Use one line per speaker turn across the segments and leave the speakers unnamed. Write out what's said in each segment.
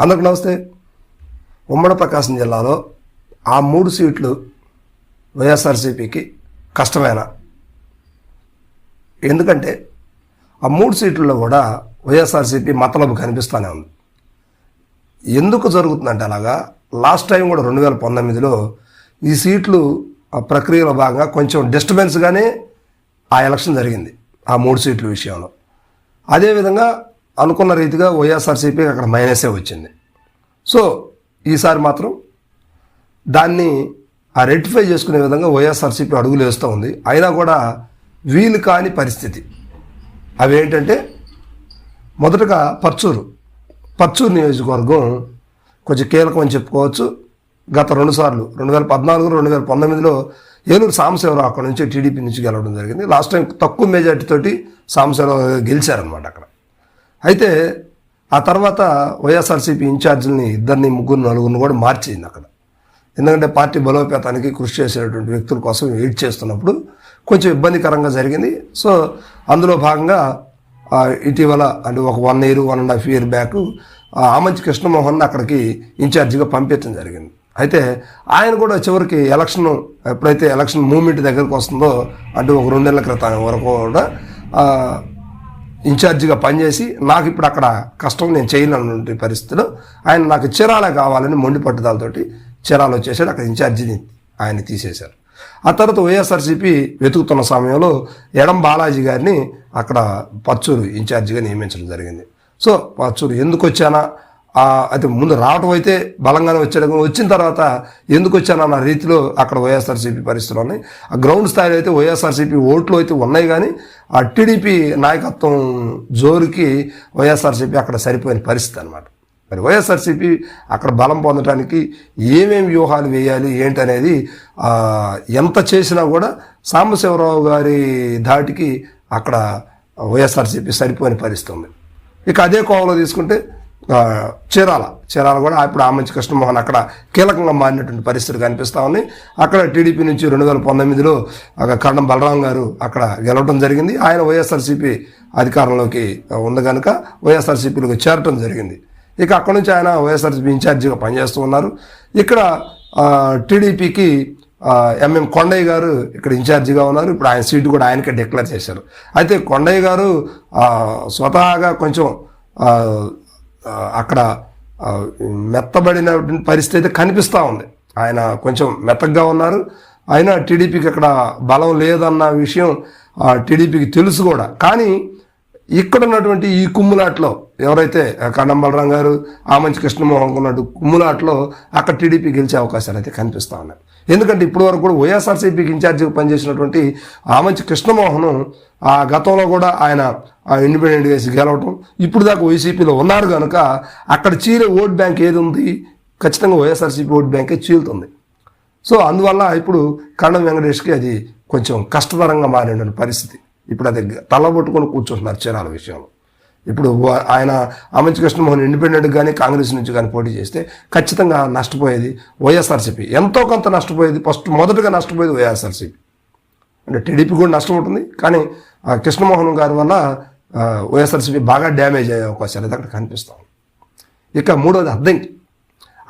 అందరికి నమస్తే. ఉమ్మడి ప్రకాశం జిల్లాలో ఆ మూడు సీట్లు వైఎస్ఆర్సీపీకి కష్టమేనా? ఎందుకంటే ఆ మూడు సీట్లలో కూడా వైఎస్ఆర్సీపీ మతలబు కనిపిస్తూనే ఉంది. ఎందుకు జరుగుతుందంటే అలాగా లాస్ట్ టైం కూడా రెండు వేల పంతొమ్మిదిలో ఈ సీట్లు ఆ ప్రక్రియలో భాగంగా కొంచెం డిస్టర్బెన్స్గానే ఆ ఎలక్షన్ జరిగింది ఆ మూడు సీట్ల విషయంలో. అదేవిధంగా అనుకున్న రీతిగా వైఎస్ఆర్సీపీ అక్కడ మైనసే వచ్చింది. సో ఈసారి మాత్రం దాన్ని ఆ రెక్టిఫై చేసుకునే విధంగా వైఎస్ఆర్సీపీ అడుగులు వేస్తూ ఉంది. అయినా కూడా వీలు కాని పరిస్థితి. అవి ఏంటంటే మొదటగా పర్చూరు పర్చూరు నియోజకవర్గం కొంచెం కీలకం అని చెప్పుకోవచ్చు. గత రెండు సార్లు రెండు వేల పద్నాలుగు రెండు వేల పంతొమ్మిదిలో ఏలూరు సాంబశివరావు అక్కడ నుంచి టీడీపీ నుంచి గెలవడం జరిగింది. లాస్ట్ టైం తక్కువ మెజార్టీతోటి సాంబశివరావు గెలిచారనమాట అక్కడ. అయితే ఆ తర్వాత వైఎస్ఆర్సీపీ ఇన్ఛార్జీలని ఇద్దరిని ముగ్గురు నలుగురిని కూడా మార్చింది అక్కడ. ఎందుకంటే పార్టీ బలోపేతానికి కృషి చేసేటువంటి వ్యక్తుల కోసం ఎయిట్ చేస్తున్నప్పుడు కొంచెం ఇబ్బందికరంగా జరిగింది. సో అందులో భాగంగా ఇటీవల అంటే ఒక one year one and half year back Amanchi Krishnamohan అక్కడికి ఇన్ఛార్జిగా పంపించడం జరిగింది. అయితే ఆయన కూడా చివరికి ఎలక్షన్ ఎప్పుడైతే ఎలక్షన్ మూమెంట్ దగ్గరకు వస్తుందో అంటే ఒక రెండు నెలల క్రితం వరకు కూడా ఇన్ఛార్జిగా పనిచేసి నాకు ఇప్పుడు అక్కడ కష్టం నేను చేయలేనటువంటి పరిస్థితిలో ఆయన నాకు చీరాల కావాలని మొండి పట్టుదలతోటి చీరాలు వచ్చేసాడు అక్కడ ఇన్ఛార్జిని ఆయన తీసేశారు. ఆ తర్వాత వైఎస్ఆర్సీపీ వెతుకుతున్న సమయంలో ఎడం బాలాజీ గారిని అక్కడ పచ్చూరు ఇన్ఛార్జిగా నియమించడం జరిగింది. సో పచ్చూరు ఎందుకు వచ్చానా? అయితే ముందు రావటం అయితే బలంగానే వచ్చాడు. వచ్చిన తర్వాత ఎందుకు వచ్చానన్న రీతిలో అక్కడ వైఎస్ఆర్సీపీ పరిస్థితులు ఉన్నాయి. ఆ గ్రౌండ్ స్థాయిలో అయితే వైఎస్ఆర్సీపీ ఓట్లు అయితే ఉన్నాయి కానీ ఆ టీడీపీ నాయకత్వం జోరుకి వైఎస్ఆర్సీపీ అక్కడ సరిపోయిన పరిస్థితి అనమాట మరి వైఎస్ఆర్సీపీ అక్కడ బలం పొందడానికి ఏమేమి వ్యూహాలు వేయాలి ఏంటనేది ఎంత చేసినా కూడా సాంబశివరావు గారి ధాటికి అక్కడ వైఎస్ఆర్సీపీ సరిపోయిన పరిస్థితి ఉంది. ఇక అదే కోవలో తీసుకుంటే చీరాల. చీరాల కూడా ఇప్పుడు ఆమంచి కృష్ణమోహన్ అక్కడ కీలకంగా మారినటువంటి పరిస్థితులు కనిపిస్తూ ఉన్నాయి అక్కడ టీడీపీ నుంచి రెండు వేల పంతొమ్మిదిలో కరణం బలరాం గారు అక్కడ గెలవడం జరిగింది. ఆయన వైఎస్ఆర్సీపీ అధికారంలోకి ఉంది కనుక వైఎస్ఆర్సీపీలోకి చేరటం జరిగింది. ఇక అక్కడ నుంచి ఆయన వైఎస్ఆర్సీపీ ఇన్ఛార్జిగా పనిచేస్తూ ఉన్నారు. ఇక్కడ టీడీపీకి ఎంఎం కొండయ్య గారు ఇక్కడ ఇన్ఛార్జిగా ఉన్నారు. ఇప్పుడు ఆయన సీటు కూడా ఆయనకే డిక్లేర్ చేశారు. అయితే కొండయ్య గారు స్వతహాగా కొంచెం అక్కడ మెత్తబడిన పరిస్థితి అయితే కనిపిస్తూ ఉంది. ఆయన కొంచెం మెత్తగా ఉన్నారు. అయినా టీడీపీకి అక్కడ బలం లేదన్న విషయం ఆ, టీడీపీకి తెలుసు కూడా. కానీ ఇక్కడ ఉన్నటువంటి ఈ కుమ్ములాట్లో ఎవరైతే కన్నం బలరాం గారు ఆమంచి కృష్ణమోహన్ ఉన్నట్టు కుమ్ములాట్లో అక్కడ టీడీపీ గెలిచే అవకాశాలు అయితే కనిపిస్తూ ఉన్నాయి. ఎందుకంటే ఇప్పటి వరకు కూడా వైఎస్ఆర్సీపీకి ఇన్ఛార్జిగా పనిచేసినటువంటి ఆమంచి కృష్ణమోహన్ ఆ గతంలో కూడా ఆయన ఆ ఇండిపెండెంట్ వేసి గెలవటం. ఇప్పుడు దాకా వైసీపీలో ఉన్నారు కనుక అక్కడ చీరే ఓట్ బ్యాంక్ ఏది ఉంది? ఖచ్చితంగా వైఎస్ఆర్సీపీ ఓట్ బ్యాంకే చీలుతుంది. సో అందువల్ల ఇప్పుడు కరణం వెంకటేష్కి అది కొంచెం కష్టతరంగా మారిన పరిస్థితి. ఇప్పుడు అది తలబొట్టుకొని కూర్చుంటున్నారు చీరాల విషయంలో. ఇప్పుడు ఆయన అమంచి కృష్ణమోహన్ ఇండిపెండెంట్ కానీ కాంగ్రెస్ నుంచి కానీ పోటీ చేస్తే ఖచ్చితంగా నష్టపోయేది వైఎస్ఆర్సీపీ. ఎంతో కొంత నష్టపోయేది ఫస్ట్ మొదటగా నష్టపోయేది వైఎస్ఆర్సీపీ. అంటే టీడీపీ కూడా నష్టం ఉంటుంది కానీ కృష్ణమోహన్ గారి వల్ల వైఎస్ఆర్సీపీ బాగా డ్యామేజ్ అయ్యే అవకాశాలు అక్కడ కనిపిస్తాం ఇక మూడోది అద్దంకి.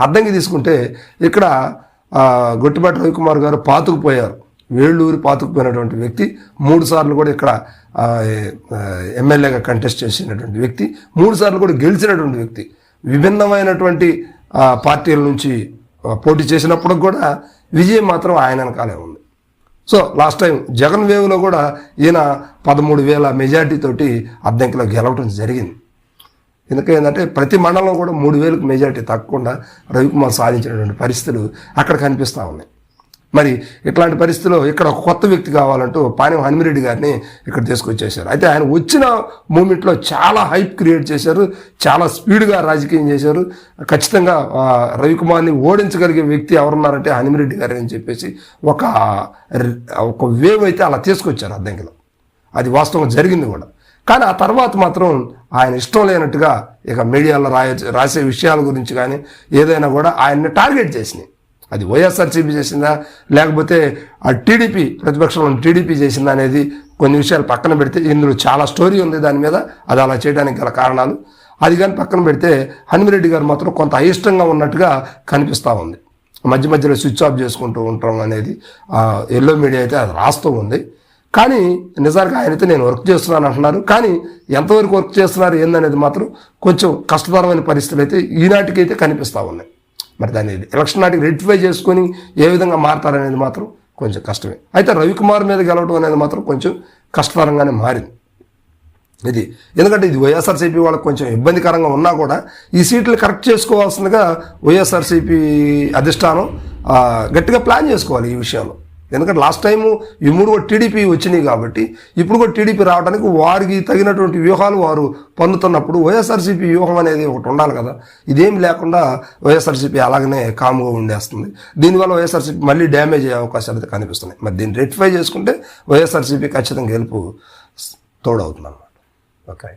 అద్దంకి తీసుకుంటే ఇక్కడ ఆ, రవికుమార్ గారు పాతుకుపోయారు. వేళ్ళూరి పాతుకుపోయినటువంటి వ్యక్తి మూడు సార్లు కూడా ఇక్కడ ఎమ్మెల్యేగా కంటెస్ట్ చేసినటువంటి వ్యక్తి మూడు సార్లు కూడా గెలిచినటువంటి వ్యక్తి. విభిన్నమైనటువంటి పార్టీల నుంచి పోటీ చేసినప్పుడు కూడా విజయం మాత్రం ఆయన వెనకాలే ఉంది. సో లాస్ట్ టైం జగన్ వేవ్లో కూడా ఈయన పదమూడు వేల మెజార్టీతోటి అద్దెంకిలో గెలవటం జరిగింది. ఎందుకంటే ఏంటంటే ప్రతి మండలం కూడా మూడు వేలకు మెజార్టీ తగ్గకుండా రవికుమార్ సాధించినటువంటి పరిస్థితులు అక్కడ కనిపిస్తూ ఉన్నాయి. మరి ఇట్లాంటి పరిస్థితిలో ఇక్కడ ఒక కొత్త వ్యక్తి కావాలంటూ పానెం హనుమిరెడ్డి గారిని ఇక్కడ తీసుకొచ్చేశారు. అయితే ఆయన వచ్చిన మూమెంట్లో చాలా హైప్ క్రియేట్ చేశారు చాలా స్పీడ్గా రాజకీయం చేశారు. ఖచ్చితంగా రవికుమార్ని ఓడించగలిగే వ్యక్తి ఎవరున్నారంటే హనుమిరెడ్డి గారు అని చెప్పేసి ఒక ఒక వేవ్ అయితే అలా తీసుకొచ్చారు అద్దంకిలో అది వాస్తవంగా జరిగింది కూడా. కానీ ఆ తర్వాత మాత్రం ఆయన ఇష్టం లేనట్టుగా ఇక మీడియాలో రాయ రాసే విషయాల గురించి కానీ ఏదైనా కూడా ఆయన్ని టార్గెట్ చేసినాయి. అది వైఎస్ఆర్సీపీ చేసిందా? లేకపోతే ఆ టీడీపీ ప్రతిపక్షంలో టీడీపీ చేసిందా అనేది కొన్ని విషయాలు పక్కన పెడితే ఇందులో చాలా స్టోరీ ఉంది దాని మీద. అది అలా చేయడానికి గల కారణాలు. అది కానీ పక్కన పెడితే హనుమిరెడ్డి గారు మాత్రం కొంత అయిష్టంగా ఉన్నట్టుగా కనిపిస్తూ ఉంది. మధ్య మధ్యలో స్విచ్ ఆఫ్ చేసుకుంటూ ఉంటాం అనేది ఎల్లో మీడియా అయితే అది రాస్తూ ఉంది. కానీ నిజానికి ఆయనైతే నేను వర్క్ చేస్తున్నాను అంటున్నారు. కానీ ఎంతవరకు వర్క్ చేస్తున్నారు ఏందనేది మాత్రం కొంచెం కష్టతరమైన పరిస్థితులు అయితే ఈనాటికైతే కనిపిస్తూ ఉన్నాయి. మరి దాన్ని ఎలక్షన్ నాటికి రెక్టిఫై చేసుకొని ఏ విధంగా మారతారనేది మాత్రం కొంచెం కష్టమే. అయితే రవికుమార్ మీద గెలవడం అనేది మాత్రం కొంచెం కష్టతరంగానే మారింది. ఇది ఎందుకంటే ఇది వైఎస్ఆర్సీపీ వాళ్ళకి కొంచెం ఇబ్బందికరంగా ఉన్నా కూడా ఈ సీట్లు కరెక్ట్ చేసుకోవాల్సిందిగా వైఎస్ఆర్సీపీ అధిష్టానం గట్టిగా ప్లాన్ చేసుకోవాలి ఈ విషయంలో. ఎందుకంటే లాస్ట్ టైము ఈ మూడు కూడా టీడీపీ వచ్చినాయి కాబట్టి ఇప్పుడు కూడా టీడీపీ రావడానికి వారికి తగినటువంటి వ్యూహాలు వారు పన్నుతున్నప్పుడు వైఎస్ఆర్సీపీ వ్యూహం అనేది ఒకటి ఉండాలి కదా. ఇదేం లేకుండా వైఎస్ఆర్సీపీ అలాగనే కామ్గా ఉండేస్తుంది. దీనివల్ల వైఎస్ఆర్సీపీ మళ్ళీ డ్యామేజ్ అయ్యే అవకాశాలు అయితే కనిపిస్తున్నాయి. మరి దీన్ని రెక్టిఫై చేసుకుంటే వైఎస్ఆర్సీపీ ఖచ్చితంగా గెలుపు తోడవుతుంది అనమాట ఓకే